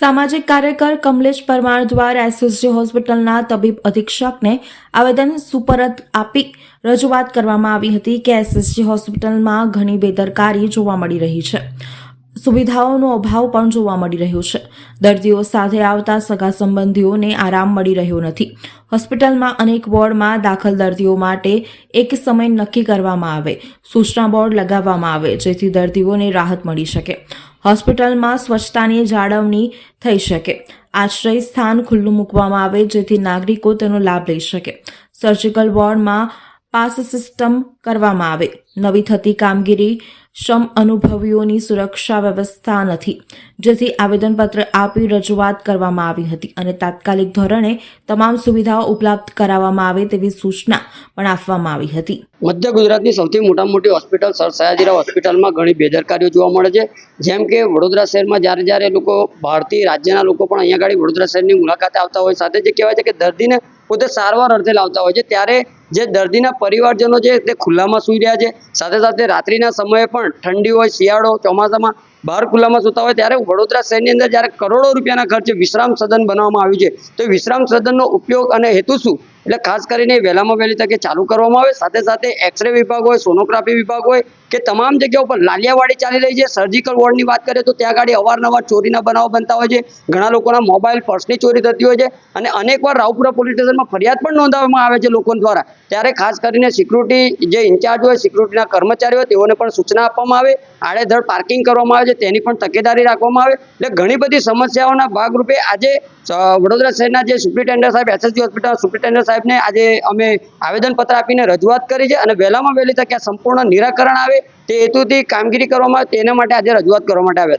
સામાજિક કાર્યકર કમલેશ પરમાર દ્વારા એસએસજી હોસ્પિટલના તબીબ અધિક્ષકને આવેદન સુપરત આપી રજૂઆત કરવામાં આવી હતી કે એસએસજી હોસ્પિટલમાં ઘણી બેદરકારી જોવા મળી રહી છે. સુવિધાઓનો અભાવ પણ જોવા મળી રહ્યો છે. દર્દીઓ સાથે આવતા સગા સંબંધીઓને આરામ મળી રહ્યો નથી. હોસ્પિટલમાં અનેક વોર્ડમાં દાખલ દર્દીઓ માટે એક સમય નક્કી કરવામાં આવે. સૂચના બોર્ડ લગાવવામાં આવે, જેથી દર્દીઓને રાહત મળી શકે. હોસ્પિટલમાં સ્વચ્છતાની જાળવણી થઈ શકે. આશ્રય સ્થાન ખુલ્લું મૂકવામાં આવે જેથી નાગરિકો તેનો લાભ લઈ શકે. સર્જિકલ વોર્ડમાં પાસ સિસ્ટમ કરવામાં આવે. નવી થતી કામગીરી શ્રમ અનુભવીઓની સુરક્ષા વ્યવસ્થા નથી. જેથી આવેદનપત્ર આપી રજૂઆત કરવામાં આવી હતી અને તાત્કાલિક ધોરણે તમામ સુવિધાઓ ઉપલબ્ધ કરાવવામાં આવે તેવી સૂચના પણ આપવામાં આવી હતી. મધ્ય ગુજરાતની સૌથી મોટા મોટી હોસ્પિટલ સર સયાજીરાવ હોસ્પિટલમાં ઘણી બેદરકારીઓ જોવા મળે છે. જેમ કે વડોદરા શહેરમાં જ્યારે જ્યારે લોકો ભારતીય રાજ્યના લોકો પણ અહીંયા આગળ વડોદરા શહેરની મુલાકાતે આવતા હોય સાથે જે કહેવાય છે કે દર્દીને પોતે સારવાર અર્થે લાવતા હોય છે. ત્યારે જે દર્દીના પરિવારજનો છે, તે ખુલ્લામાં સૂઈ રહ્યા છે. સાથે સાથે રાત્રિના સમયે પણ ઠંડી હોય, શિયાળો, ચોમાસામાં બહાર ખુલ્લામાં સૂતા હોય, ત્યારે વડોદરા શહેરની અંદર જ્યારે કરોડો રૂપિયાના ખર્ચે વિશ્રામ સદન બનાવવામાં આવ્યું છે. તો વિશ્રામ સદનનો ઉપયોગ અને હેતુ શું? એટલે ખાસ કરીને વહેલામાં વહેલી તકે ચાલુ કરવામાં આવે. સાથે સાથે એક્સરે વિભાગ હોય, સોનોગ્રાફી વિભાગ હોય કે તમામ જગ્યાઓ પર લાલિયાવાડી ચાલી રહી છે. સર્જિકલ વોર્ડની વાત કરીએ તો ત્યાં આગળ અવારનવાર ચોરીના બનાવો બનતા હોય છે. ઘણા લોકોના મોબાઈલ પર્સની ચોરી થતી હોય છે અને અનેકવાર રાવપુરા પોલીસ સ્ટેશનમાં ફરિયાદ પણ નોંધાવવામાં આવે છે લોકો દ્વારા. ત્યારે ખાસ કરીને સિક્યુરિટી જે ઇન્ચાર્જ હોય સિક્યુરિટીના કર્મચારીઓ તેઓને પણ સૂચના આપવામાં આવે. આડેધડ પાર્કિંગ કરવામાં આવે છે, તેની પણ તકેદારી રાખવામાં આવે. એટલે ઘણી બધી સમસ્યાઓના ભાગરૂપે આજે વડોદરા શહેરના જે સુપ્રિન્ટેન્ડન્ટ સાહેબ એસએસજી હોસ્પિટલ સુપ્રિન્ટેન્ડન્ટ સાહેબને આજે અમે આવેદનપત્ર આપીને રજૂઆત કરી છે અને વહેલામાં વહેલી તકે સંપૂર્ણ નિરાકરણ આવે તે હેતુથી કામગીરી કરવામાં તેના માટે આજે રજૂઆત કરવા માટે આવ્યા